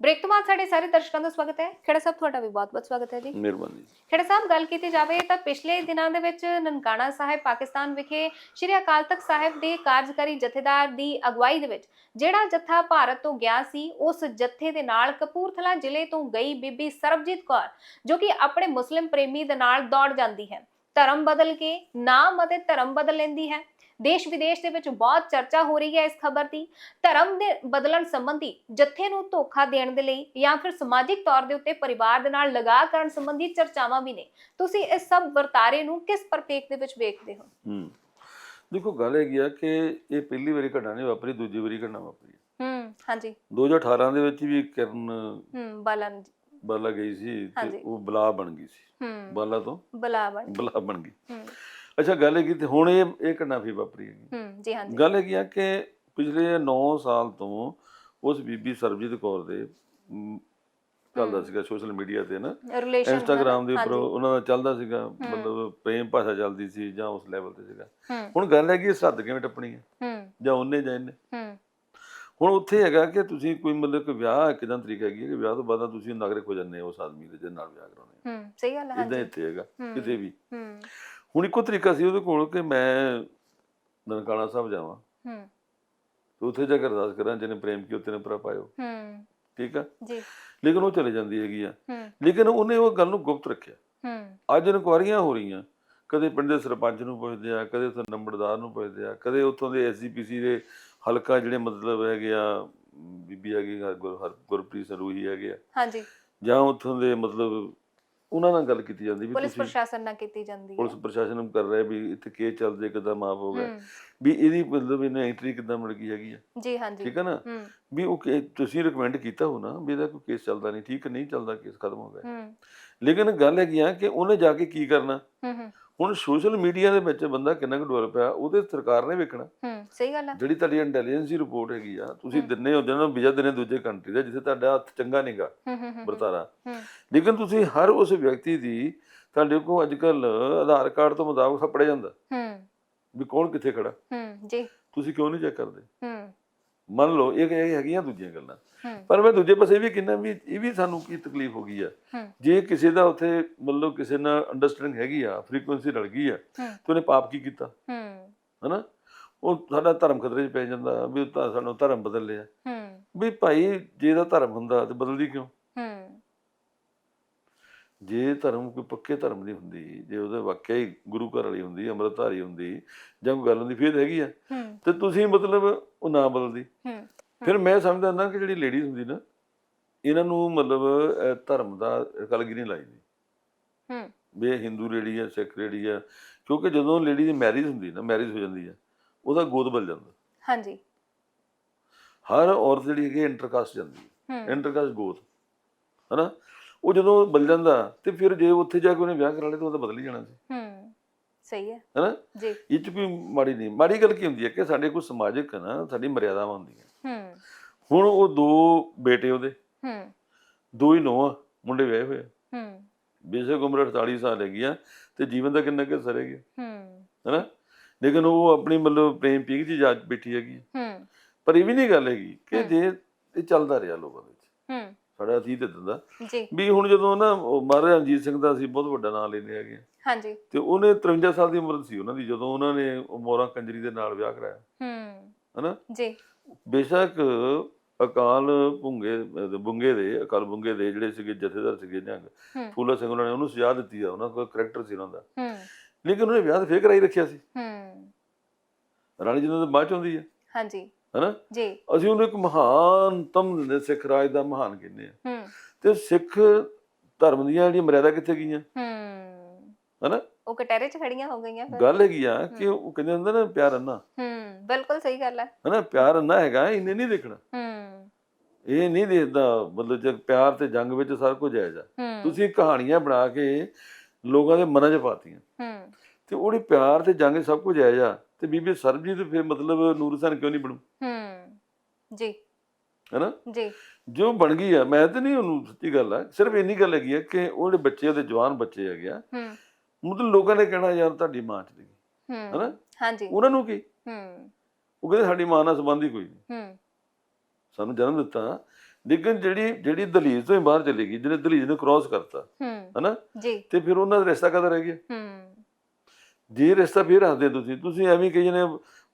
Break ਤੋਂ ਬਾਅਦ ਸਾਡੇ ਸਾਰੇ ਦਰਸ਼ਕਾਂ ਦਾ ਸਵਾਗਤ ਹੈ। ਖੇੜਾ ਸਾਹਿਬ ਤੁਹਾਡਾ ਵੀ ਬਹੁਤ-ਬਹੁਤ ਸਵਾਗਤ ਹੈ ਜੀ। ਮਿਹਰਬਾਨੀ ਖੇੜਾ ਸਾਹਿਬ ਗੱਲ ਕੀਤੀ ਜਾਵੇ ਤਾਂ ਪਿਛਲੇ ਦਿਨਾਂ ਦੇ ਵਿੱਚ ਨਨਕਾਣਾ ਸਾਹਿਬ ਪਾਕਿਸਤਾਨ ਵਿਖੇ ਸ਼੍ਰੀ ਅਕਾਲ ਤਖਤ ਸਾਹਿਬ ਦੇ ਕਾਰਜਕਾਰੀ ਜਥੇਦਾਰ ਦੀ ਅਗਵਾਈ ਦੇ ਵਿੱਚ ਜਿਹੜਾ ਜੱਥਾ ਭਾਰਤ ਤੋਂ ਗਿਆ ਸੀ ਉਸ ਜੱਥੇ ਦੇ ਨਾਲ ਕਪੂਰਥਲਾ ਜ਼ਿਲ੍ਹੇ ਤੋਂ ਗਈ ਬੀਬੀ ਸਰਬਜੀਤ ਕੌਰ ਜੋ ਕਿ ਆਪਣੇ ਮੁਸਲਿਮ ਪ੍ਰੇਮੀ ਦੇ ਨਾਲ ਦੌੜ ਜਾਂਦੀ ਹੈ। ਧਰਮ ਬਦਲ ਕੇ ਨਾਮ ਅਤੇ ਧਰਮ ਬਦਲ ਲੈਂਦੀ ਹੈ। ਦੇਸ਼ ਵਿਦੇਸ਼ ਦੇ ਵਿੱਚ ਬਹੁਤ ਚਰਚਾ ਹੋ ਰਹੀ ਹੈ ਇਸ ਖਬਰ ਦੀ। ਧਰਮ ਦੇ ਬਦਲਣ ਸੰਬੰਧੀ ਜੱਥੇ ਨੂੰ ਧੋਖਾ ਦੇਣ ਦੇ ਲਈ ਜਾਂ ਫਿਰ ਸਮਾਜਿਕ ਤੌਰ ਦੇ ਉੱਤੇ ਪਰਿਵਾਰ ਦੇ ਨਾਲ ਲਗਾ ਕਰਨ ਸੰਬੰਧੀ ਚਰਚਾਵਾਂ ਵੀ ਨੇ। ਤੁਸੀਂ ਇਸ ਸਭ ਵਰਤਾਰੇ ਨੂੰ ਕਿਸ ਪ੍ਰਤੀਕ ਦੇ ਵਿੱਚ ਵੇਖਦੇ ਹੋ? ਹੂੰ। ਦੇਖੋ ਗੱਲ ਹੈਗੀ ਆ ਕਿ ਇਹ ਪਹਿਲੀ ਵਾਰੀ ਘਟਨਾ ਨਹੀਂ ਵਾਪਰੀ ਦੂਜੀ ਵਾਰੀ ਘਟਨਾ ਵਾਪਰੀ। ਹੂੰ ਹਾਂਜੀ। 2018 ਦੇ ਵਿੱਚ ਵੀ ਕਿਰਨ ਹੂੰ ਬਲਨ ਬਾਲਾ ਗਈ ਸੀ ਤੇ ਹਾਂਜੀ। ਉਹ ਬਲਾ ਬਣ ਗਈ ਸੀ। ਹੂੰ। ਬਾਲਾ ਤੋਂ? ਬਲਾ ਬਣ ਗਈ। ਹੂੰ। ਅੱਛਾ ਗੱਲ ਹੈਗੀ ਤੇ ਹੁਣ ਇਹ ਇਹ ਘਟਨਾ ਫਿਰ ਵਾਪਰੀ ਹੈਗੀ। ਹੂੰ ਜੀ ਹਾਂਜੀ। ਗੱਲ ਹੈਗੀ ਆ ਕਿ ਪਿਛਲੇ 9 ਸਾਲ ਤੋਂ ਉਸ ਬੀਬੀ ਸਰਬਜੀਤ ਕੌਰ ਦੇ ਮ, ਚੱਲਦਾ ਹੂੰ। ਸੀਗਾ ਸੋਸ਼ਲ ਮੀਡੀਆ ਤੇ ਨਾ। ਰਿਲੇਸ਼ਨ ਇੰਸਟਾਗ੍ਰਾਮ ਦੇ ਉੱਪਰ ਉਹਨਾਂ ਦਾ ਚੱਲਦਾ ਸੀਗਾ ਮਤਲਬ ਪ੍ਰੇਮ ਭਾਸ਼ਾ ਚੱਲਦੀ ਸੀ ਜਾਂ ਉਸ ਲੈਵਲ ਤੇ ਸੀਗਾ। ਹੂੰ। ਹੁਣ ਗੱਲ ਹੈਗੀ ਇਸ ਹੱਦ ਕਿਵੇਂ ਟੱਪਣੀ ਹੈ? ਹੂੰ। ਜਾਂ ਉਹਨੇ ਜਾਂ ਇਹਨੇ? ਹੂੰ। ਹੁਣ ਉੱਥੇ ਹੈਗਾ ਕਿ ਤੁਸੀਂ ਕੋਈ ਮਤਲਬ ਕਿ ਵਿਆਹ ਕਿਦਾਂ ਤਰੀਕਾ ਹੈਗੀ ਹੈ ਕਿ ਵਿਆਹ ਤੋਂ ਬਾਅਦ ਤੁਸੀਂ ਨਾਗਰਿਕ ਹੋ ਜਾਂਦੇ ਹੋ ਉਸ ਆਦਮੀ ਦੇ ਜਿਹਦੇ ਨਾਲ ਵਿਆਹ ਕਰਾਉਣੇ ਹੂੰ। ਸਹੀ ਗੱਲ ਹੈ ਇਦਾਂ ਇੱਥੇ ਹੈਗਾ। ਕਿਤੇ ਵੀ। ਹੂੰ। ਹੁਣ ਇੱਕੋ ਤਰੀਕਾ ਸੀ ਉਹਦੇ ਕੋਲ ਕਿ ਮੈਂ ਨਨਕਾਣਾ ਸਾਹਿਬ ਜਾਵਾਂ। ਹੂੰ। ਤੇ ਉੱਥੇ ਜਾ ਕੇ ਅਰਦਾਸ ਕਰਾਂ ਜਿਹਨੇ ਪ੍ਰੇਮ ਕੀ ਉਤੇ ਨੇ ਪਾਇਓ। ਹੂੰ। ਠੀਕ ਆ? ਜੀ। ਲੇਕਿਨ ਉਹ ਚਲੇ ਜਾਂਦੀ ਹੈਗੀ ਆ। ਲੇਕਿਨ ਉਹਨੇ ਉਹ ਗੱਲ ਨੂੰ ਗੁਪਤ ਰੱਖਿਆ। ਹੂੰ। ਅੱਜ ਇਨਕੁਆਰੀਆਂ ਹੋ ਰਹੀਆਂ। ਕਦੇ ਪਿੰਡ ਦੇ ਸਰਪੰਚ ਨੂੰ ਪੁੱਛਦੇ ਆ ਕਦੇ ਉੱਥੇ ਨੰਬਰਦਾਰ ਨੂੰ ਪੁੱਛਦੇ ਆ ਕਦੇ ਉੱਥੋਂ ਦੇ ਐਸਜੀਪੀਸੀ ਦੇ ਹਲਕਾ ਜਿਹੜੇ ਮਤਲਬ ਹੈਗੇ ਆ ਬੀਬੀ ਹੈਗੀ ਆ, ਗੁਰ ਹਰ- ਗੁਰਪ੍ਰੀਤ ਸਰੂਹੀ ਹੈਗੇ ਆ। ਹਾਂਜੀ। ਜਾਂ ਉੱਥੋਂ ਦੇ ਮਤਲਬ ਉਹਨਾਂ ਨਾਲ ਗੱਲ ਕੀਤੀ ਜਾਂਦੀ ਵੀ ਪੁਲਿਸ ਤੁਸੀਂ ਪ੍ਰਸ਼ਾਸਨ ਨਾਲ ਕੀਤੀ ਜਾਂਦੀ ਹੈ। ਪੁਲਿਸ ਪ੍ਰਸ਼ਾਸਨ ਨੂੰ ਕਰ ਰਿਹਾ ਵੀ ਇੱਥੇ ਕੇਸ ਚੱਲਦੇ ਕਿਦਾਂ ਮਾਫ ਹੋ ਗਿਆ। ਹੂੰ। ਵੀ ਇਹਦੀ ਮਤਲਬ ਇਹਨੇ ਐਂਟਰੀ ਕਿਦਾਂ ਮਿਲ ਗਈ ਹੈਗੀ ਆ। ਜੀ ਹਾਂਜੀ। ਠੀਕ ਹੈ ਨਾ? ਹੂੰ। ਵੀ ਉਹ ਕਿ- ਤੁਸੀਂ ਰਿਕਮੈਂਡ ਕੀਤਾ ਹੋ ਨਾ ਵੀ ਇਹਦਾ ਕੋਈ ਕੇਸ ਚੱਲਦਾ ਨਹੀਂ ਠੀਕ ਨਹੀਂ ਚੱਲਦਾ ਕੇਸ ਖਤਮ ਹੋ ਗਿਆ। ਹੂੰ। ਲੇਕਿਨ ਗੱਲ ਹੈਗੀ ਆ ਕਿ ਉਹਨੇ ਜਾ ਕੇ ਕੀ ਕਰਨਾ? ਹੂੰ ਹੂੰ। ਹੁਣ ਸੋਸ਼ਲ ਮੀਡੀਆ ਦੇ ਵਿੱਚ ਬੰਦਾ ਕਿੰਨਾ ਕੁ ਡਿਵੈਲਪ ਆ ਉਹਦੇ ਸਰਕਾਰ ਨੇ ਵੇਖਣਾ। ਹੂੰ ਸਹੀ ਗੱਲ ਹੈ ਜਿਹੜੀ ਤੁਹਾਡੀ ਇੰਟੈਲੀਜੈਂਸ ਦੀ ਰਿਪੋਰਟ ਹੈਗੀ ਆ ਤੁਸੀਂ। ਦਿੰਨੇ ਹੋ ਜਿਹਨਾਂ ਵੀਜ਼ਾ ਦਿੰਨੇ ਦੂਜੇ ਕੰਟਰੀ ਦਾ ਜਿੱਥੇ ਤੁਹਾਡਾ ਹੱਥ ਚੰਗਾ ਨਹੀਂਗਾ ਵਰਤਾਰਾ। ਹੂੰ। ਲੇਕਿਨ ਤੁਸੀਂ ਹਰ ਉਸ ਵਿਅਕਤੀ ਦੀ ਤੁਹਾਡੇ ਕੋਲ ਅੱਜਕੱਲ ਆਧਾਰ ਕਾਰਡ ਤੋਂ ਮੁਤਾਬਕ ਸਭ ਪੜਿਆ ਜਾਂਦਾ। ਹੂੰ। ਵੀ ਕੌਣ ਕਿੱਥੇ ਖੜਾ? ਹੂੰ ਜੀ। ਤੁਸੀਂ ਕਿਉਂ ਨਹੀਂ ਚੈੱਕ ਕਰਦੇ? ਹੂੰ। ਮੰਨ ਲਓ ਇਹ ਇਹ ਹੈਗੀਆਂ ਦੂਜੀਆਂ ਗੱਲਾਂ। ਪਰ ਮੈਂ ਦੂਜੇ ਪਾਸੇ ਵੀ ਕਿੰਨਾ ਵੀ ਇਹ ਵੀ ਸਾਨੂੰ ਕੀ ਤਕਲੀਫ ਹੋ ਗਈ ਆ। ਜੇ ਕਿਸੇ ਦਾ ਉੱਥੇ ਮਤਲਬ ਕਿਸੇ ਨਾਲ ਅੰਡਰਸਟੈਂਡਿੰਗ ਹੈਗੀ ਆ ਫ੍ਰੀਕੁਐਂਸੀ ਰਲ ਗਈ ਆ ਤੇ ਉਹਨੇ ਪਾਪ ਕੀ ਕੀਤਾ? ਹਨਾ? ਉਹ ਸਾਡਾ ਧਰਮ ਖਤਰੇ 'ਚ ਪੈ ਜਾਂਦਾ ਵੀ ਉਹ ਤਾਂ ਸਾਨੂੰ ਧਰਮ ਬਦਲ ਲਿਆ। ਵੀ ਭਾਈ ਜੇ ਇਹਦਾ ਧਰਮ ਹੁੰਦਾ ਤੇ ਬਦਲਦੀ ਕਿਉਂ? ਜੇ ਧਰਮ ਕੋਈ ਪੱਕੇ ਧਰਮ ਦੀ ਹੁੰਦੀ ਜੇ ਉਹਦੇ ਵਾਕਿਆ ਹੀ ਗੁਰੂ ਘਰ ਵਾਲੀ ਹੁੰਦੀ ਅੰਮ੍ਰਿਤਧਾਰੀ ਹੁੰਦੀ ਜਾਂ ਕੋਈ ਗੱਲ ਹੁੰਦੀ ਫਿਰ ਹੈਗੀ ਆ। ਤੇ ਤੁਸੀਂ ਮਤਲਬ ਉਹ ਨਾ ਬਦਲਦੀ। ਫਿਰ ਮੈਂ ਸਮਝਦਾ ਨਾ ਕਿ ਜਿਹੜੀ ਲੇਡੀਜ਼ ਹੁੰਦੀ ਨਾ ਇਹਨਾਂ ਨੂੰ ਮਤਲਬ ਧਰਮ ਦਾ ਕਲਗੀ ਨਹੀਂ ਲਾਈਦੀ ਹੂੰ। ਵੀ ਹਿੰਦੂ ਲੇਡੀ ਆ ਸਿੱਖ ਲੇਡੀ ਆ ਕਿਉਂਕਿ ਜਦੋਂ ਲੇਡੀ ਦੀ ਮੈਰਿਜ ਹੁੰਦੀ ਨਾ ਮੈਰਿਜ ਹੋ ਜਾਂਦੀ ਆ ਉਹਦਾ ਗੋਦ ਬਦਲ ਜਾਂਦਾ। ਹਾਂਜੀ। ਹਰ ਔਰਤ ਜਿਹੜੀ ਹੈਗੀ ਇੰਟਰਕਾਸਟ ਜਾਂਦੀ ਹੈ। ਇੰਟਰਕਾਸਟ ਗੋਤ ਹਨਾ? ਉਹ ਜਦੋਂ ਬਦਲ ਜਾਂਦਾ ਤੇ ਫਿਰ ਜੇ ਉੱਥੇ ਜਾ ਕੇ ਉਹਨੇ ਵਿਆਹ ਕਰਾ ਲਿਆ ਤਾਂ ਉਹਦਾ ਬਦਲ ਹੀ ਜਾਣਾ ਸੀ। ਹੂੰ ਸਹੀ ਹੈ। ਹਨਾ? ਜੀ। ਇਹ ਚ ਕੋਈ ਮਾੜੀ ਨਹੀਂ। ਮਾੜੀ ਗੱਲ ਕੀ ਹੁੰਦੀ ਹੈ ਕਿ ਸਾਡੇ ਕੋਲ ਸਮਾਜਿਕ ਨਾ ਸਾਡੀ ਮਰਿਆਦਾਵਾਂ ਹੁੰਦੀਆਂ ਹੂੰ। ਹੁਣ ਉਹ ਦੋ ਬੇਟੇ ਉਹਦੇ ਹੂੰ। ਦੋ ਹੀ ਨੋਆ ਮੁੰਡੇ ਵਿਆਹੇ ਹੋਏ। ਹੂੰ। ਬੇਸ਼ੱਕ ਉਮਰ 48 ਸਾਲ ਹੈਗੀ ਆ ਤੇ ਜੀਵਨ ਦਾ ਕਿੰਨਾ ਕੁ ਸਰ ਹੈਗਾ। ਹੂੰ। ਹਨਾ? ਲੇਕਿਨ ਉਹ ਆਪਣੀ ਮਤਲਬ ਪ੍ਰੇਮ ਪੀਕ ਜੀ ਜਾ ਬੈਠੀ ਹੈਗੀ। ਹੂੰ। ਪਰ ਇਹ ਵੀ ਨਹੀਂ ਗੱਲ ਹੈਗੀ ਕਿ। ਜੇ ਇਹ ਚੱਲਦਾ ਰਿਹਾ ਲੋਕਾਂ ਵਿੱਚ। ਹੂੰ। ਸਾਡਾ ਅਤੀਤ ਇਦਾਂ ਦਾ ਜੀ। ਵੀ ਹੁਣ ਜਦੋਂ ਨਾ ਉਹ ਮਹਾਰਾਜਾ ਰਣਜੀਤ ਸਿੰਘ ਦਾ ਅਸੀਂ ਬਹੁਤ ਵੱਡਾ ਨਾਮ ਲੈਂਦੇ ਹੈਗੇ। ਹਾਂਜੀ। ਤੇ ਉਹਨੇ 53 ਸਾਲ ਦੀ ਉਮਰ ਸੀ ਉਹਨਾਂ ਦੀ ਜਦੋਂ ਉਹਨਾਂ ਨੇ ਮੋਰਾ ਕੰਜਰੀ ਦੇ ਨਾਲ ਵਿਆਹ ਕਰਾਇਆ। ਹੂੰ। ਹਨਾ? ਜੀ। ਬੇਸ਼ੱਕ ਅਕਾਲ ਭੁੰਗੇ ਬੁੰਗੇ ਦੇ ਅਕਾਲ ਬੁੰਗੇ ਦੇ ਜਿਹੜੇ ਸੀਗੇ ਜਥੇਦਾਰ ਸੀਗੇ ਨਿਹੰਗ ਫੂਲਾ ਸਿੰਘ ਉਹਨਾਂ ਨੇ ਉਹਨੂੰ ਸਜ਼ਾ ਦਿੱਤੀ ਆ ਉਹਨਾਂ ਕੋਲ ਕਰੈਕਟਰ ਸੀ ਉਹਨਾਂ ਦਾ। ਹੂੰ। ਲੇਕਿਨ ਉਹਨੇ ਵਿਆਹ ਤਾਂ ਫੇਰ ਕਰਾਈ ਰੱਖਿਆ ਸੀ। ਹੂੰ। ਰਾਣੀ ਜੀ ਤਾਂ ਬਾਅਦ ਚ ਹੁੰਦੀ ਹੈ ਹਾਂਜੀ। ਹਨਾ? ਜੀ। ਅਸੀਂ ਉਹਨੂੰ ਇੱਕ ਮਹਾਨਤਮ ਸਿੱਖ ਰਾਜ ਦਾ ਮਹਾਨ ਕਹਿੰਦੇ ਆ ਹੂੰ। ਤੇ ਸਿੱਖ ਧਰਮ ਦੀਆਂ ਜਿਹੜੀਆਂ ਮਰਿਆਦਾ ਕਿੱਥੇ ਗਈਆਂ? ਹੂੰ। ਹਨਾ? ਉਹ ਕਟਹਿਰੇ 'ਚ ਖੜੀਆਂ ਹੋ ਗਈਆਂ ਫਿਰ। ਗੱਲ ਹੈਗੀ ਆ ਕਿ ਉਹ ਕਹਿੰਦੇ ਹੁੰਦੇ ਨਾ ਪਿਆਰ ਅੰਨਾ। ਹੂੰ ਬਿਲਕੁਲ ਸਹੀ ਗੱਲ ਹੈ ਹਨਾ? ਪਿਆਰ ਅੰਨਾ ਹੈਗਾ ਇਹਨੇ ਨਹੀਂ ਦੇਖਣਾ। ਹੂੰ। ਇਹ ਨਹੀਂ ਦੇਖਦਾ ਮਤਲਬ ਜੇ ਪਿਆਰ ਤੇ ਜੰਗ ਵਿੱਚ ਸਾਰਾ ਕੁਝ ਜਾਇਜ਼ ਆ। ਤੁਸੀਂ ਕਹਾਣੀਆਂ ਬਣਾ ਕੇ ਲੋਕਾਂ ਦੇ ਮਨਾਂ 'ਚ ਪਾਤੀਆਂ। ਹੂੰ। ਤੇ ਉਹਦੀ ਪਿਆਰ ਤੇ ਜੰਗ ਸਭ ਕੁਝ ਜਾਇਜ਼ ਆ। ਤੇ ਬੀਬੀ ਸਰਬਜੀਤ ਫਿਰ ਮਤਲਬ ਨੂਰ ਹੁਸੈਨ ਕਿਉਂ ਨਹੀਂ ਬਣੂ? ਹੂੰ ਜੀ। ਹੈਨਾ? ਜੀ। ਜੋ ਬਣ ਗਈ ਆ ਮੈਂ ਤੇ ਨਹੀਂ ਉਹਨੂੰ ਸੱਚੀ ਗੱਲ ਆ ਸਿਰਫ ਇੰਨੀ ਗੱਲ ਹੈਗੀ ਆ ਕਿ ਉਹਦੇ ਬੱਚੇ ਉਹਦੇ ਜਵਾਨ ਬੱਚੇ ਹੈਗੇ ਆ ਹੂੰ। ਮਤਲਬ ਲੋਕਾਂ ਨੇ ਕਹਿਣਾ ਯਾਰ ਤੁਹਾਡੀ ਮਾਂ ਚ ਗਈ ਹੂੰ। ਹੈਨਾ? ਹਾਂਜੀ। ਉਹਨਾਂ ਨੂੰ ਕੀ? ਹੂੰ। ਉਹ ਕਹਿੰਦੇ ਸਾਡੀ ਮਾਂ ਨਾਲ ਸੰਬੰਧ ਹੀ ਕੋਈ ਨਹੀਂ। ਹੂੰ। ਸਾਨੂੰ ਜਨਮ ਦਿੱਤਾ ਲੇਕਿਨ ਜਿਹੜੀ ਜਿਹੜੀ ਦਲੀਜ ਤੋਂ ਹੀ ਬਾਹਰ ਚਲੀ ਗਈ ਜਿਹਨੇ ਦਲੀਜ ਨੂੰ ਕ੍ਰਾਸ ਕਰਤਾ ਹੂੰ। ਹਨਾ? ਜੀ। ਤੇ ਫਿਰ ਉਹਨਾਂ ਦਾ ਰਿਸ਼ਤਾ ਕਦਰ ਰਹਿ ਗਿਆ? ਹੂੰ। ਜੇ ਰਿਸ਼ਤਾ ਫਿਰ ਰੱਖਦੇ ਤੁਸੀਂ ਤੁਸੀਂ ਐਵੇਂ ਕਹੀ ਜਨੇ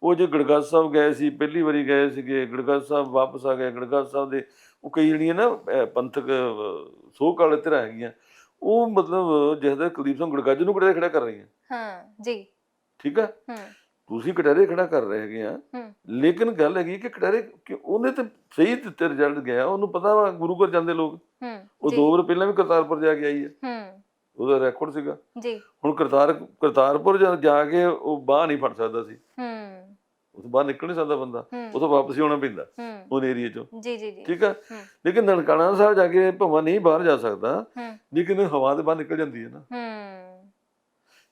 ਉਹ ਜੇ ਗੜਗੜ ਸਾਹਿਬ ਗਏ ਸੀ ਪਹਿਲੀ ਵਾਰੀ ਗਏ ਸੀਗੇ ਗੜਗੜ ਸਾਹਿਬ ਵਾਪਸ ਆ ਗਏ ਗੜਗੜ ਸਾਹਿਬ ਦੇ ਉਹ ਕਈ ਜਿਹੜੀਆਂ ਨਾ ਪੰਥਕ ਸੋਹ ਕਾਲੇ ਤਰ੍ਹਾਂ ਹੈਗੀਆਂ ਉਹ ਮਤਲਬ ਜਿਹਦਾ ਕੁਲਦੀਪ ਸਿੰਘ ਗੜਗੱਜ ਨੂੰ ਕਿਹੜਾ ਖੜਾ ਕਰ ਰਹੀਆਂ। ਹਾਂ ਜੀ। ਠੀਕ ਆ? ਹੂੰ। ਤੁਸੀਂ ਕਟਹਿਰੇ ਖੜਾ ਕਰ ਰਹੇ ਹੈਗੇ ਆ। ਲੇਕਿਨ ਗੱਲ ਹੈਗੀ ਕਿ ਕਟਹਿਰੇ ਕਿ ਉਹਨੇ ਤੇ ਸਹੀ ਦਿੱਤੇ ਰਿਜ਼ਲਟ ਗਿਆ ਉਹਨੂੰ ਪਤਾ ਵਾ ਗੁਰੂ ਘਰ ਜਾਂਦੇ ਲੋਕ। ਹੂੰ ਉਹ ਦੋ ਵਾਰ ਪਹਿਲਾਂ ਵੀ ਕਰਤਾਰਪੁਰ ਜਾ ਕੇ ਆਈ ਹੈ ਹੂੰ। ਉਹਦਾ ਰੈਕੋਰਡ ਸੀਗਾ। ਜੀ। ਹੁਣ ਕਰਤਾਰ ਕਰਤਾਰਪੁਰ ਜਾ ਕੇ ਉਹ ਬਾਹ ਨਹੀਂ ਫੜ ਸਕਦਾ ਸੀ। ਹੂੰ। ਤੋਂ ਬਾਹਰ ਨਿਕਲ ਨਹੀਂ ਸਕਦਾ ਬੰਦਾ। ਤੋਂ ਵਾਪਸ ਹੀ ਆਉਣਾ ਪੈਂਦਾ ਉਹ ਏਰੀਏ ਚੋਂ। ਜੀ ਜੀ ਜੀ। ਠੀਕ ਆ। ਲੇਕਿਨ ਨਨਕਾਣਾ ਸਾਹਿਬ ਜਾ ਕੇ ਭਾਵੇਂ ਨਹੀਂ ਬਾਹਰ ਜਾ ਸਕਦਾ। ਲੇਕਿਨ ਹਵਾ ਦੇ ਬਾਹਰ ਨਿਕਲ ਜਾਂਦੀ ਹੈ ਨਾ। ਹੂੰ।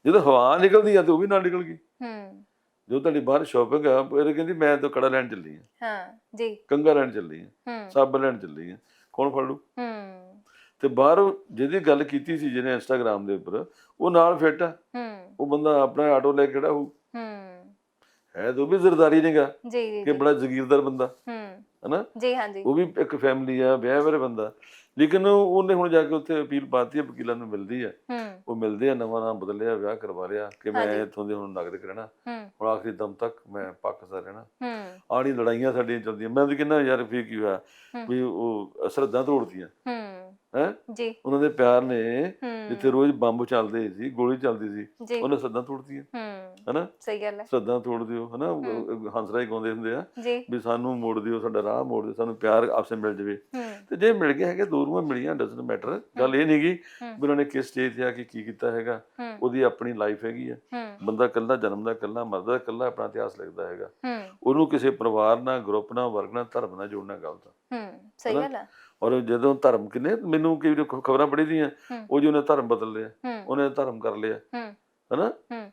ਜਦੋਂ ਹਵਾ ਨਿਕਲਦੀ ਆ ਤੇ ਉਹ ਵੀ ਨਾਲ ਨਿਕਲ ਗਈ। ਹੂੰ। ਜੋ ਤੁਹਾਡੀ ਬਾਹਰ ਸ਼ਾਪਿੰਗ ਆ ਇਹ ਕਹਿੰਦੀ ਮੈਂ ਤਾਂ ਕੜਾ ਲੈਣ ਚੱਲੀ ਆ। ਹਾਂ ਜੀ। ਕੰਗਾ ਲੈਣ ਚੱਲੀ ਆ। ਹੂੰ। ਸਾਬਣ ਲੈਣ ਚੱਲੀ ਆ। ਕੌਣ ਫੜ ਲੂ ਹੂੰ। ਤੇ ਬਾਹਰ ਜਿਹਦੀ ਗੱਲ ਕੀਤੀ ਸੀ ਜਿਹਨੇ ਇੰਸਟਾਗ੍ਰam ਦੇ ਉੱਪਰ ਉਹ ਨਾਲ ਫਿੱਟ ਆ। ਹੂੰ। ਉਹ ਬੰਦਾ ਆਪਣਾ ਆਟੋ ਲੈ ਕੇ ਖੜਾ ਹੋ ਹੂੰ। ਹੈ ਤਾਂ ਉਹ ਵੀ ਜ਼ਰਦਾਰੀ ਨਹੀਂਗਾ ਜੀ ਜੀ ਕਿ ਬੜਾ ਜ਼ਗੀਰਦਾਰ ਬੰਦਾ। ਹੂੰ। ਹਨਾ? ਜੀ ਹਾਂ ਜੀ ਉਹ ਵੀ ਇੱਕ ਫੈਮਿਲੀ ਆ ਵਿਆਹ ਵਾਲੇ ਬੰਦਾ। ਲੇਕਿਨ ਉਹਨੇ ਹੁਣ ਜਾ ਕੇ ਉੱਥੇ ਅਪੀਲ ਪਾਤੀ ਹੈ ਵਕੀਲਾਂ ਨੂੰ ਮਿਲਦੀ ਹੈ। ਉਹ ਮਿਲਦੇ ਆ ਨਵਾਂ ਨਾਮ ਬਦਲਿਆ ਵਿਆਹ ਕਰਵਾ ਲਿਆ ਕਿ ਮੈਂ। ਇੱਥੋਂ ਦੇ ਹੁਣ ਨਗਦ ਰਹਿਣਾ ਹੁਣ ਆਖਰੀ ਦਮ ਤੱਕ ਮੈਂ ਪਾਕਿਸਤਾਨ ਰਹਿਣਾ। ਆਣੀ ਲੜਾਈਆਂ ਸਾਡੀਆਂ ਚੱਲਦੀਆਂ। ਮੈਂ ਵੀ ਕਹਿੰਦਾ ਯਾਰ ਫਿਰ ਕੀ ਹੋਇਆ। ਵੀ ਉਹ ਸਰਹੱਦਾਂ ਤੋੜਦੀਆਂ ਹੂੰ। ਜੀ। ਉਹਨਾਂ ਦੇ ਪਿਆਰ ਨੇ ਜਿੱਥੇ ਰੋਜ਼ ਬੰਬ ਚੱਲਦੇ ਸੀ ਗੋਲੀ ਚੱਲਦੀ ਸੀ ਉਹਨੇ ਸਰਹੱਦਾਂ ਤੋੜਦੀਆਂ ਹੂੰ। ਹਨਾ? ਸਹੀ ਗੱਲ ਹੈ। ਸਰਹੱਦਾਂ ਤੋੜ ਦਿਓ ਹਨਾ? ਉਹ ਹੰਸਰਾਜ ਗਾਉਂਦੇ ਹੁੰਦੇ ਆ। ਵੀ ਸਾਨੂੰ ਮੋੜ ਦਿਓ ਸਾਡਾ ਰਾਹ ਮੋੜ ਦਿਓ ਸਾਨੂੰ ਪਿਆਰ ਆਪਸੇ ਮਿਲ ਜਵੇ। ਤੇ ਜੇ ਮਿਲ ਗਏ ਹੈਗੇ ਦੋ ਰੂਹਾਂ ਮਿਲੀਆਂ ਡਸਨਟ ਮੈਟਰ ਗੱਲ ਇਹ ਨਹੀਂਗੀ ਹੂੰ। ਵੀ ਉਹਨਾਂ ਨੇ ਕਿਸ ਸਟੇਜ ਤੇ ਆ ਕੇ ਕੀ ਕੀਤਾ ਹੈਗਾ ਹੂੰ। ਉਹਦੀ ਆਪਣੀ ਲਾਈਫ ਹੈਗੀ ਆ। ਹੂੰ। ਬੰਦਾ ਇਕੱਲਾ ਜਨਮਦਾ ਇਕੱਲਾ ਮਰਦਾ ਇਕੱਲਾ ਆਪਣਾ ਇਤਿਹਾਸ ਲਿਖਦਾ ਹੈਗਾ। ਹੂੰ। ਉਹਨੂੰ ਕਿਸੇ ਪਰਿਵਾਰ ਨਾਲ ਗਰੁੱਪ ਨਾਲ ਵਰਗ ਨਾਲ ਧਰਮ ਨਾਲ ਜੋੜਨਾ ਗਲਤ ਆ ਹੂੰ ਸਹੀ? ਗੱਲ ਹੈ ਔਰ ਜਦੋਂ ਧਰਮ ਕਿਨੇ ਮੈਨੂੰ ਕਈ ਖਬਰਾਂ ਪੜ੍ਹੀ ਦੀਆਂ ਹੂੰ। ਉਹ ਜੀ ਉਹਨੇ ਧਰਮ ਬਦਲ ਲਿਆ। ਹੂੰ। ਉਹਨੇ ਧਰਮ ਕਰ ਲਿਆ। ਹੂੰ। ਹਨਾ? ਹੂੰ।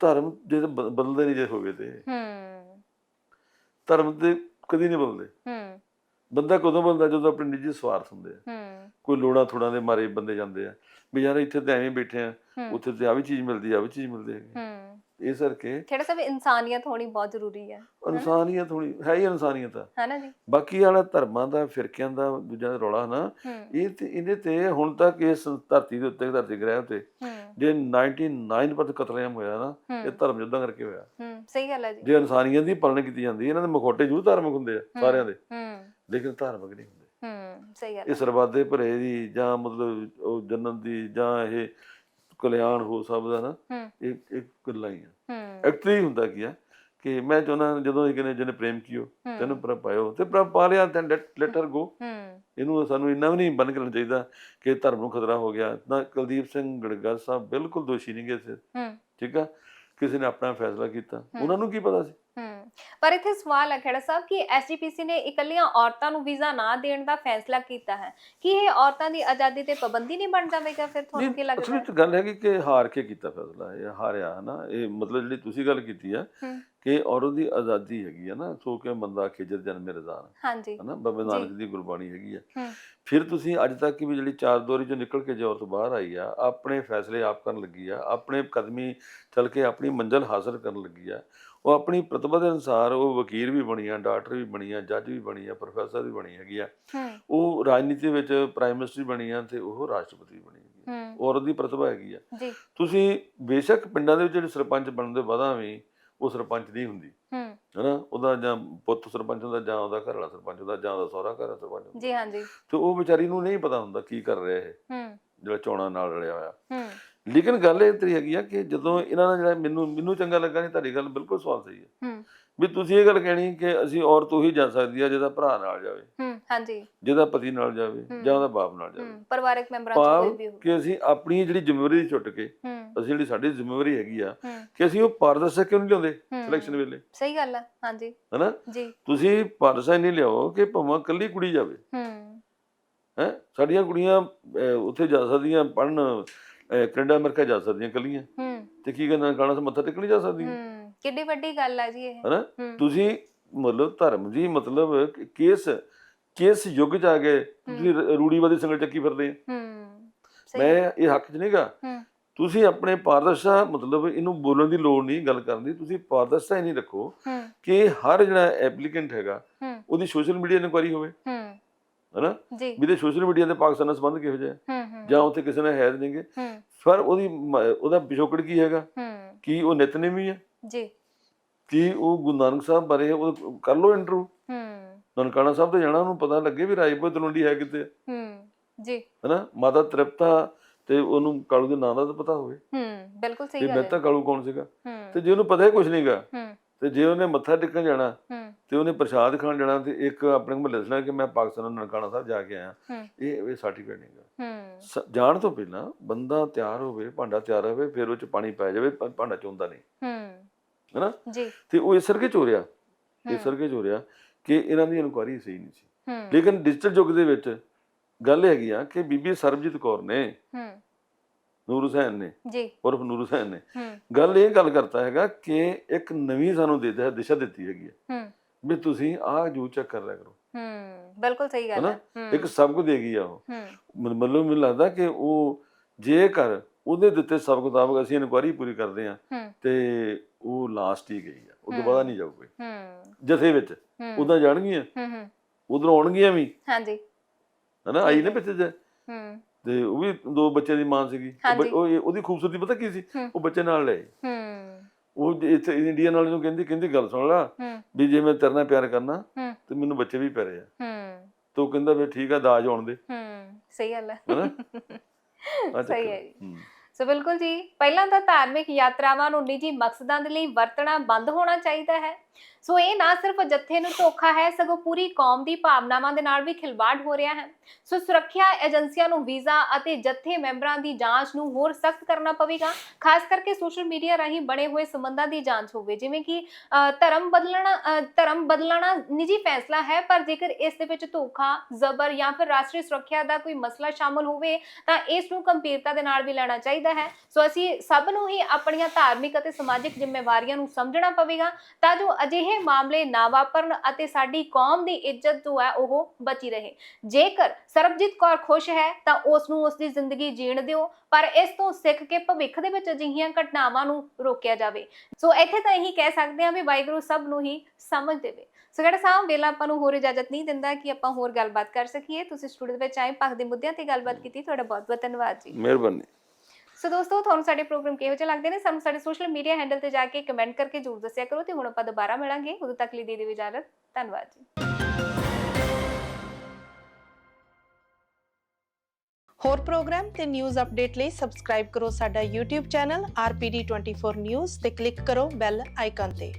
ਧਰਮ ਜੇ ਬਦਲਦੇ ਨਹੀਂ ਜੇ ਹੋਵੇ ਤੇ। ਹੂੰ। ਧਰਮ ਤੇ ਕਦੀ ਨਹੀਂ ਬਦਲਦੇ। ਹੂੰ। ਬੰਦਾ ਕਦੋਂ ਬਦਲਦਾ ਜਦੋਂ ਆਪਣੇ ਨਿੱਜੀ ਸਵਾਰਥ ਹੁੰਦੇ ਆ। ਹੂੰ। ਕੋਈ ਲੋੜਾਂ ਥੋੜਾਂ ਦੇ ਮਾਰੇ ਬੰਦੇ ਜਾਂਦੇ ਆ। ਵੀ ਯਾਰ ਇੱਥੇ ਤਾਂ ਐਵੇਂ ਬੈਠੇ ਆ ਉੱਥੇ ਤੇ ਆ ਵੀ ਚੀਜ਼ ਮਿਲਦੀ ਆ ਵੀ ਚੀਜ਼ ਮਿਲਦੀ ਹੈ ਹੂੰ। ਇਸ ਕਰਕੇ ਥੋੜਾ ਸਭ ਇਨਸਾਨੀਅਤ ਹੋਣੀ ਬਹੁਤ ਜ਼ਰੂਰੀ ਹੈ। ਇਨਸਾਨੀਅਤ ਹੋਣੀ ਹੈ ਹੀ ਇਨਸਾਨੀਅਤ ਆ। ਹੈ ਨਾ ਜੀ। ਬਾਕੀ ਵਾਲਾ ਧਰਮਾਂ ਦਾ ਫਿਰਕਿਆਂ ਦਾ ਦੂਜਾ ਰੌਲਾ ਨਾ ਹੂੰ। ਇਹ ਤੇ ਇਹਦੇ ਤੇ ਹੁਣ ਤੱਕ ਇਸ ਧਰਤੀ ਦੇ ਉੱਤੇ ਧਰਤੀ ਗ੍ਰਹਿ ਉੱਤੇ ਹੂੰ। ਜੇ 99% ਕਤਲੇਆਮ ਹੋਇਆ ਨਾ ਇਹ ਹੂੰ ਧਰਮ ਯੁੱਧਾਂ ਕਰਕੇ ਹੋਇਆ। ਹੂੰ ਸਹੀ ਗੱਲ ਹੈ ਜੀ। ਜੇ ਇਨਸਾਨੀਅਤ ਦੀ ਪਾਲਣਾ ਕੀਤੀ ਜਾਂਦੀ ਇਹਨਾਂ ਦੇ ਮਖੌਟੇ ਜੂ ਧਾਰਮਿਕ ਹੁੰਦੇ ਆ ਸਾਰਿਆਂ ਦੇ। ਹੂੰ। ਲੇਕਿਨ ਧਾਰਮਿਕ ਨਹੀਂ ਹੁੰਦੇ। ਹੂੰ ਸਹੀ ਗੱਲ ਇਹ ਸਰਵਾਦੇ ਭਰੇ ਦੀ ਜਾਂ ਮਤਲਬ ਉਹ ਜੰਨਤ ਦੀ ਜਾਂ ਇਹ ਕਲਿਆਣ ਹੋ ਸਕਦਾ ਨਾ ਇਹ ਇਹ ਗੱਲਾਂ ਹੀ ਆ। ਐਕਚੁਅਲੀ ਹੁੰਦਾ ਕੀ ਆ ਕਿ ਮੈਂ ਚਾਹੁੰਦਾ ਜਦੋਂ ਇਹ ਕਹਿੰਦੇ ਜਿਹਨੇ ਪ੍ਰੇਮ ਕੀਓ ਤੈਨੂੰ ਪ੍ਰਭ ਪਾਇਓ ਤੇ ਪ੍ਰਭ ਪਾ ਲਿਆ ਤਾਂ ਲੈਟ ਹਰ ਗੋ ਇਹਨੂੰ ਸਾਨੂੰ ਇੰਨਾ ਵੀ ਨਹੀਂ ਬੰਨ ਕਰਨਾ ਚਾਹੀਦਾ ਕਿ ਧਰਮ ਨੂੰ ਖਤਰਾ ਹੋ ਗਿਆ। ਨਾ ਕੁਲਦੀਪ ਸਿੰਘ ਗੜਗੜ ਸਾਹਿਬ ਬਿਲਕੁਲ ਦੋਸ਼ੀ ਨਹੀਂ ਗਏ ਸੀ। ਠੀਕ ਆ? ਕਿਸੇ ਨੇ ਆਪਣਾ ਫੈਸਲਾ ਕੀਤਾ। ਉਹਨਾਂ ਨੂੰ ਕੀ ਪਤਾ ਸੀ? ਪਰ ਇੱਥੇ ਸਵਾਲ ਹੈ ਖੇੜਾ ਸਾਹਿਬ ਕਿ ਐਸਜੀਪੀਸੀ ਨੇ ਇਕੱਲੀਆਂ ਔਰਤਾਂ ਨੂੰ ਵੀਜ਼ਾ ਨਾ ਦੇਣ ਦਾ ਫੈਸਲਾ ਕੀਤਾ ਹੈ। ਕੀ ਇਹ ਔਰਤਾਂ ਦੀ ਆਜ਼ਾਦੀ ਤੇ ਪਾਬੰਦੀ ਨਹੀਂ ਬਣ ਜਾਵੇਗਾ? ਫਿਰ ਤੁਹਾਨੂੰ ਕੀ ਲੱਗਦਾ? ਹੈ ਗੱਲ ਹੈ ਕਿ ਹਾਰ ਕੇ ਕੀਤਾ ਫੈਸਲਾ ਇਹ ਹਾਰਿਆ ਹਨਾ ਇਹ ਮਤਲਬ ਜਿਹੜੀ ਤੁਸੀਂ ਗੱਲ ਕੀਤੀ ਹੂੰ। ਕਿ ਔਰਤ ਦੀ ਆਜ਼ਾਦੀ ਹੈਗੀ ਆ ਨਾ ਸੋ ਕਿ ਬੰਦਾ ਖਿਜਰ ਜਨਮੇ ਰਜ਼ਾਨ ਹਾਂਜੀ। ਹਨਾ ਬਾਬਾ ਨਾਨਕ ਦੀ ਗੁਰਬਾਣੀ ਹੈਗੀ ਆ। ਹੂੰ। ਫਿਰ ਤੁਸੀਂ ਅੱਜ ਤੱਕ ਵੀ ਜਿਹੜੀ ਚਾਰ ਦੋਰੀ ਚੋਂ ਨਿਕਲ ਕੇ ਜੇ ਔਰਤ ਬਾਹਰ ਆਈ ਆ ਆਪਣੇ ਫੈਸਲੇ ਆਪ ਕਰਨ ਲੱਗੀ ਆ ਆਪਣੇ ਕਦਮੀ ਚੱਲ ਕੇ ਆਪਣੀ ਮੰਜ਼ਲ ਹਾਸਲ ਕਰਨ ਲੱਗੀ ਆ ਉਹ ਆਪਣੀ ਪ੍ਰਤਿਭਾ ਦੇ ਅਨੁਸਾਰ ਉਹ ਵਕੀਲ ਵੀ ਬਣੀ ਆ ਡਾਕਟਰ ਵੀ ਬਣੀ ਆ ਜੱਜ ਵੀ ਬਣੀ ਆ ਪ੍ਰੋਫੈਸਰ ਵੀ ਬਣੀ ਹੈਗੀ ਆ। ਉਹ ਰਾਜਨੀਤੀ ਵਿੱਚ ਪ੍ਰਾਈਮ ਮਿਨਿਸਟਰ ਬਣੀ ਆ ਤੇ ਉਹ ਰਾਸ਼ਟਰਪਤੀ ਬਣੀ ਹੈਗੀ ਔਰਤ ਦੀ ਪ੍ਰਤਿਭਾ ਹੈਗੀ ਆ। ਤੁਸੀਂ ਬੇਸ਼ੱਕ ਪਿੰਡਾਂ ਦੇ ਵਿੱਚ ਜਿਹੜੇ ਸਰਪੰਚ ਬਣਨ ਦੇ ਬਾਅਦ ਵੀ ਉਹ ਸਰਪੰਚ ਨਹੀਂ ਹੁੰਦੀ। ਹੂੰ। ਹਨਾ? ਉਹਦਾ ਜਾਂ ਪੁੱਤ ਸਰਪੰਚ ਹੁੰਦਾ ਜਾਂ ਉਹਦਾ ਘਰ ਵਾਲਾ ਸਰਪੰਚ ਹੁੰਦਾ ਜਾਂ ਉਹਦਾ ਸਹੁਰਾ ਘਰ ਸਰਪੰਚ ਹੁੰਦਾ। ਜੀ ਹਾਂਜੀ। ਤੇ ਉਹ ਵਿਚਾਰੀ ਨੂੰ ਨਹੀਂ ਪਤਾ ਹੁੰਦਾ ਕੀ ਕਰ ਰਿਹਾ ਇਹ। ਹੂੰ। ਜਿਹੜਾ ਚੋਣਾਂ ਨਾਲ ਰਲਿਆ ਹੋਇਆ। ਹੂੰ। ਲੇਕਿਨ ਗੱਲ ਇਹ ਤੇਰੀ ਹੈਗੀ ਆ ਕਿ ਜਦੋਂ ਇਹਨਾਂ ਦਾ ਜਿਹੜਾ ਮੈਨੂੰ ਮੈਨੂੰ ਚੰਗਾ ਲੱਗਾ ਨਹੀਂ ਤੁਹਾਡੀ ਗੱਲ ਬਿਲਕੁਲ ਸਵਾਲ ਸਹੀ ਹੈ ਹੂੰ। ਵੀ ਤੁਸੀਂ ਇਹ ਗੱਲ ਕਹਿਣੀ ਕਿ ਅਸੀਂ ਔਰਤ ਉਹੀ ਜਾ ਸਕਦੀ ਆ ਜਿਹਦਾ ਭਰਾ ਨਾਲ ਜਾਵੇ। ਹੂੰ ਹਾਂਜੀ। ਜਿਹਦਾ ਪਤੀ ਨਾਲ ਜਾਵੇ। ਜਾਂ ਉਹਦਾ ਬਾਪ ਨਾਲ ਜਾਵੇ। ਪਰਿਵਾਰਕ ਮੈਂਬਰਾਂ ਚੋਂ ਕੋਈ ਵੀ ਹੋ ਕਿ ਅਸੀਂ ਆਪਣੀ ਜਿਹੜੀ ਜ਼ਿੰਮੇਵਾਰੀ ਛੁੱਟ ਕੇ ਅਸੀਂ ਜਿਹੜੀ ਸਾਡੀ ਜ਼ਿੰਮੇਵਾਰੀ ਹੈਗੀ ਆ ਕਿ ਅਸੀਂ ਉਹ ਪਾਰਦਰਸ਼ਕ ਕਿਉਂ ਨਹੀਂ ਲਿਆਉਂਦੇ। ਸਿਲੈਕਸ਼ਨ ਵੇਲੇ? ਸਹੀ ਗੱਲ ਹੈ ਹਾਂਜੀ। ਹਨਾ? ਜੀ। ਤੁਸੀਂ ਪਾਰਦਰਸ਼ਕ ਨਹੀਂ ਲਿਆਓ ਕਿ ਭਾਵੇਂ ਕੱਲੀ ਕੁੜੀ ਜਾਵੇ। ਹੂੰ। ਹੈ? ਸਾਡੀਆਂ ਕੁੜੀਆਂ ਉੱਥੇ ਜਾ ਸਕਦੀਆਂ ਪੜਨ ਕੈਨੇਡਾ ਅਮਰੀਕਾ ਜਾ ਸਕਦੀਆਂ ਕੱਲੀਆਂ ਹੂੰ। ਤੇ ਕੀ ਕਰਨਾ ਕਾਣਾ ਸੇ ਮੱਥਾ ਟੇਕਣ ਜਾ ਸਕਦੀਆਂ? ਹੂੰ ਕਿੱਡੀ ਵੱਡੀ ਗੱਲ ਹੈ ਜੀ ਇਹ। ਹਨਾ? ਤੁਸੀਂ ਮਤਲਬ ਧਰਮ ਦੀ ਮਤਲਬ ਕਿਸ ਕਿਸ ਯੁੱਗ ਚ ਆ ਗਏ? ਤੁਸੀਂ ਰੂੜੀਵਾਦੀ ਸੰਗਲ ਚੱਕੀ ਫਿਰਦੇ ਆ। ਹੂੰ ਮੈਂ ਇਹ ਹੱਕ ਚ ਨਹੀਂਗਾ ਹੂੰ। ਤੁਸੀਂ ਆਪਣੇ ਪਾਰਦਰਸ਼ਤਾ ਮਤਲਬ ਇਹਨੂੰ ਬੋਲਣ ਦੀ ਲੋੜ ਨਹੀਂ ਗੱਲ ਕਰਨ ਦੀ। ਤੁਸੀਂ ਪਾਰਦਰਸ਼ਤਾ ਹੀ ਨਹੀਂ ਰੱਖੋ ਕਿ ਹਰ ਜਿਹੜਾ ਐਪਲੀਕੈਂਟ ਹੈਗਾ ਉਹਦੀ ਸੋਸ਼ਲ ਮੀਡੀਆ ਇਨਕੁਆਰੀ ਹੋਵੇ। ਹੂੰ। ਹਨਾ? ਜੀ। ਵੀ ਤੇ ਸੋਸ਼ਲ ਮੀਡੀਆ ਤੇ ਪਾਕਿਸਤਾਨ ਨਾਲ ਸੰਬੰਧ ਕਿਹੋ ਜਿਹਾ ਜਾਂ ਉੱਥੇ ਕਿਸੇ ਨੇ ਹੈ ਨਹੀਂਗੇ? ਹੂੰ। ਪਰ ਉਹਦੀ ਮ- ਉਹਦਾ ਪਿਛੋਕੜ ਕੀ ਹੈਗਾ? ਕੀ ਉਹ ਨਿਤਨੇਮੀ ਹੈ? ਜੀ। ਕੀ ਉਹ ਗੁਰੂ ਨਾਨਕ ਸਾਹਿਬ ਬਾਰੇ ਉਹ ਕਰ ਲੋ ਇੰਟਰਵਿਊ ਹੂੰ। ਨਨਕਾਣਾ ਸਾਹਿਬ ਤੇ ਜਾਣਾ ਉਹਨੂੰ ਪਤਾ ਲੱਗੇ ਵੀ ਰਾਜਪੁਰ ਤਲਵੰਡੀ ਹੈ ਕਿਤੇ ਹੂੰ। ਜੀ। ਹਨਾ? ਮਾਤਾ ਤ੍ਰਿਪਤਾ ਤੇ ਉਹਨੂੰ ਕਾਲੂ ਦੇ ਨਾਂ ਦਾ ਤਾਂ ਪਤਾ ਹੋਵੇ। ਹੂੰ ਬਿਲਕੁਲ ਸਹੀ ਗੱਲ ਹੈ। ਮਹਿਤਾ ਕਾਲੂ ਕੌਣ ਸੀਗਾ? ਤੇ ਜੇ ਉਹਨੂੰ ਪਤਾ ਹੀ ਕੁਝ ਨਹੀਂਗਾ ਹੂੰ। ਤੇ ਜੇ ਉਹਨੇ ਮੱਥਾ ਟੇਕਣ ਜਾਣਾ ਤੇ ਉਹਨੇ ਪ੍ਰਸ਼ਾਦ ਖਾਣ ਜਾਣਾ ਤੇ ਇੱਕ ਆਪਣੇ ਕੋਲ ਦੱਸਣਾ ਕਿ ਮੈਂ ਪਾਕਿਸਤਾਨ ਨਨਕਾਣਾ ਸਾਹਿਬ ਜਾ ਕੇ ਆਇਆ। ਇਹ ਇਹ ਸਰਟੀਫਿਕੇਟ ਨਹੀਂਗਾ ਜਾਣ ਤੋਂ ਪਹਿਲਾਂ ਬੰਦਾ ਤਿਆਰ ਹੋਵੇ ਭਾਂਡਾ ਤਿਆਰ ਹੋਵੇ ਫਿਰ ਉਹ ਚ ਪਾਣੀ ਪੈ ਜਾਵੇ ਭਾਂਡਾ ਚੋਂਦਾ ਨਹੀਂ। ਹੂੰ। ਹੈਨਾ? ਜੀ। ਤੇ ਉਹ ਇਸ ਕਰਕੇ ਚੋਰਿਆ। ਇਸ ਕਰਕੇ ਚੋਰਿਆ ਕਿ ਇਹਨਾਂ ਦੀ ਇਨਕੁਆਰੀ ਸਹੀ ਨਹੀਂ ਸੀ। ਲੇਕਿਨ ਡਿਜੀਟਲ ਯੁੱਗ ਦੇ ਵਿੱਚ ਗੱਲ ਹੈਗੀ ਆ ਕਿ ਬੀਬੀ ਸਰਬਜੀਤ ਕੌਰ ਨੇ ਹੂੰ। ਨੂਰ ਹੁਸੈਨ ਨੇ। ਜੀ। ਉਰਫ ਨੂਰ ਹੁਸੈਨ ਨੇ। ਗੱਲ ਇਹ ਗੱਲ ਕਰਤਾ ਹੈਗਾ ਕਿ ਇੱਕ ਨਵੀਂ ਸਾਨੂੰ ਦੇ ਦੇ ਦਿਸ਼ਾ ਦਿੱਤੀ ਹੈਗੀ ਹੈ। ਹੂੰ। ਵੀ ਤੁਸੀਂ ਆਹ ਜੂ ਚੈੱਕ ਕਰ ਲਿਆ ਕਰੋ। ਹੂੰ ਬਿਲਕੁਲ ਸਹੀ ਗੱਲ? ਹੈ। ਇੱਕ ਸਬਕ ਦੇ ਗਈ ਆ ਉਹ। ਮਤਲਬ ਮੈਨੂੰ ਲੱਗਦਾ ਕਿ ਉਹ ਜੇਕਰ ਉਹਦੇ ਦਿੱਤੇ ਸਬਕ ਮੁਤਾਬਕ ਅਸੀਂ ਇਨਕੁਆਰੀ ਪੂਰੀ ਕਰਦੇ ਆ ਤੇ ਉਹ ਲਾਸਟ ਹੀ ਗਈ ਆ। ਉਹ ਤੋਂ। ਬਾਅਦ ਨਹੀਂ ਜਾਊਗੀ। ਹੂੰ। ਜਥੇ ਵਿੱਚ। ਉਦਾਂ ਜਾਣਗੀਆਂ। ਹੂੰ ਹੂੰ। ਉਧਰੋਂ ਆਉਣਗੀਆਂ ਵੀ। ਹਾਂਜੀ। ਹਨਾ? ਆਈ ਨੇ ਪਿੱਛੇ ਜੇ। ਹੂੰ। ਤੇ ਉਹ ਵੀ ਦੋ ਬੱਚੇ ਦੀ ਮਾਂ ਸੀਗੀ। ਉਹ ਬ- ਹਾਂਜੀ। ਉਹ ਇਹ- ਉਹਦੀ ਖੂਬਸੂਰਤੀ ਪਤਾ ਕੀ ਸੀ? ਹੂੰ। ਉਹ ਬੱਚੇ ਨਾਲ ਲਏ। ਹੂੰ। ਉਹ ਜੇ ਇੱਥੇ ਇੰਡੀਆ ਨਾਲ ਨੂੰ ਕਹਿੰਦੀ ਕਹਿੰਦੀ ਗੱਲ ਸੁਣ ਲਾ। ਹੂੰ। ਵੀ ਜੇ ਮੈਂ ਤੇਰੇ ਨਾਲ ਪਿਆਰ ਕਰਨਾ ਹੂੰ। ਤੇ ਮੈਨੂੰ ਬੱਚੇ ਵੀ ਪਿਆਰੇ ਆ। ਹੂੰ। ਤੇ ਉਹ ਕਹਿੰਦਾ ਵੀ ਠੀਕ ਆ ਦਾਜ ਆਉਣ ਦੇ। ਹੂੰ। ਸਹੀ ਗੱਲ ਹੈ ਹਨਾ? ਆਹ ਚੱਕਰ। ਸਹੀ ਹੈ ਜੀ। ਹੂੰ। ਸੋ ਬਿਲਕੁਲ ਜੀ ਪਹਿਲਾਂ ਤਾਂ ਧਾਰਮਿਕ ਯਾਤਰਾਵਾਂ ਨੂੰ ਨਿੱਜੀ ਮਕਸਦਾਂ ਦੇ ਲਈ ਵਰਤਣਾ ਬੰਦ ਹੋਣਾ ਚਾਹੀਦਾ ਹੈ। ਸੋ ਇਹ ਨਾ ਸਿਰਫ ਜੱਥੇ ਨੂੰ ਧੋਖਾ ਹੈ, ਸਗੋਂ ਪੂਰੀ ਕੌਮ ਦੀ ਭਾਵਨਾਵਾਂ ਦੇ ਨਾਲ ਵੀ ਖਿਲਵਾੜ ਹੋ ਰਿਹਾ ਹੈ। ਸੋ ਸੁਰੱਖਿਆ ਏਜੰਸੀਆਂ ਨੂੰ ਵੀਜ਼ਾ ਅਤੇ ਜੱਥੇ ਮੈਂਬਰਾਂ ਦੀ ਜਾਂਚ ਨੂੰ ਹੋਰ ਸਖਤ ਕਰਨਾ ਪਵੇਗਾ। ਖਾਸ ਕਰਕੇ ਸੋਸ਼ਲ ਮੀਡੀਆ ਰਾਹੀਂ ਬਣੇ ਹੋਏ ਸੰਬੰਧਾਂ ਦੀ ਜਾਂਚ ਹੋਵੇ, ਜਿਵੇਂ ਕਿ ਧਰਮ ਬਦਲਣਾ ਧਰਮ ਬਦਲਣਾ ਨਿੱਜੀ ਫੈਸਲਾ ਹੈ, ਪਰ ਜੇਕਰ ਇਸ ਦੇ ਵਿੱਚ ਧੋਖਾ, ਜ਼ਬਰ ਜਾਂ ਫਿਰ ਰਾਸ਼ਟਰੀ ਸੁਰੱਖਿਆ ਦਾ ਕੋਈ ਮਸਲਾ ਸ਼ਾਮਲ ਹੋਵੇ, ਤਾਂ ਇਸ ਨੂੰ ਗੰਭੀਰਤਾ ਦੇ ਨਾਲ ਵੀ ਲੈਣਾ ਚਾਹੀਦਾ ਹੈ। ਸੋ ਅਸੀਂ ਸਭ ਨੂੰ ਹੀ ਆਪਣੀਆਂ ਧਾਰਮਿਕ ਅਤੇ ਸਮਾਜਿਕ ਜ਼ਿੰਮੇਵਾਰੀਆਂ ਨੂੰ ਸਮਝਣਾ ਪਵੇਗਾ, ਤਾਂ ਜੋ ਅਜਿਹੇ ਮਾਮਲੇ ਨਾ ਵਾਪਰਨ ਅਤੇ ਸਾਡੀ ਕੌਮ ਦੀ ਇੱਜ਼ਤ ਜੋ ਹੈ ਉਹ ਬਚੀ ਰਹੇ। ਜੇਕਰ ਸਰਬਜੀਤ ਕੌਰ ਖੁਸ਼ ਹੈ, ਤਾਂ ਉਸ ਨੂੰ ਉਸ ਦੀ ਜ਼ਿੰਦਗੀ ਜੀਣ ਦਿਓ, ਪਰ ਇਸ ਤੋਂ ਸਿੱਖ ਕੇ ਭਵਿੱਖ ਦੇ ਵਿੱਚ ਅਜਿਹੀਆਂ ਘਟਨਾਵਾਂ ਨੂੰ ਰੋਕਿਆ ਜਾਵੇ। ਸੋ ਇੱਥੇ ਤਾਂ ਇਹੀ ਕਹਿ ਸਕਦੇ ਹਾਂ ਵੀ ਵਾਹਿਗੁਰੂ ਸਭ ਨੂੰ ਹੀ ਸਮਝ ਦੇਵੇ। ਸੋ ਜਿਹੜਾ ਸਾਹਿਬ ਵੇਲਾ ਆਪਾਂ ਨੂੰ ਹੋਰ ਇਜਾਜ਼ਤ ਨਹੀਂ ਦਿੰਦਾ ਕਿ ਆਪਾਂ ਹੋਰ ਗੱਲਬਾਤ ਕਰ ਸਕੀਏ। ਤੁਸੀਂ ਸਟੂਡੀਓ ਵਿੱਚ ਆਏ ਭਗ ਦੇ ਮੁੱਦਿਆਂ ਤੇ ਗੱਲਬਾਤ ਕੀਤੀ। ਤੁਹਾਡਾ ਬਹੁਤ ਬਹੁਤ ਧੰਨਵਾਦ ਜੀ। ਮਿਹਰਬਾਨੀ। ਸੋ ਦੋਸਤੋ, ਤੁਹਾਨੂੰ ਸਾਡੇ ਪ੍ਰੋਗਰਾਮ ਕਿਹੋ ਜਿਹੇ ਲੱਗਦੇ ਨੇ? ਸਾਨੂੰ ਸਾਡੇ ਸੋਸ਼ਲ ਮੀਡੀਆ ਹੈਂਡਲ ਤੇ ਜਾ ਕੇ ਕਮੈਂਟ ਕਰਕੇ ਜਰੂਰ ਦੱਸਿਆ ਕਰੋ ਤੇ ਹੁਣ ਆਪਾਂ ਦੁਬਾਰਾ ਮਿਲਾਂਗੇ। ਉਦੋਂ ਤੱਕ ਲਈ ਦੇ ਦਿਓ ਇਜਾਜ਼ਤ। ਧੰਨਵਾਦ ਜੀ। ਹੋਰ ਪ੍ਰੋਗਰਾਮ ਤੇ ਨਿਊਜ਼ ਅਪਡੇਟ ਲਈ ਸਬਸਕ੍ਰਾਈਬ ਕਰੋ ਸਾਡਾ YouTube ਚੈਨਲ RPD24 News ਤੇ ਕਲਿੱਕ ਕਰੋ ਬੈਲ ਆਈਕਨ ਤੇ।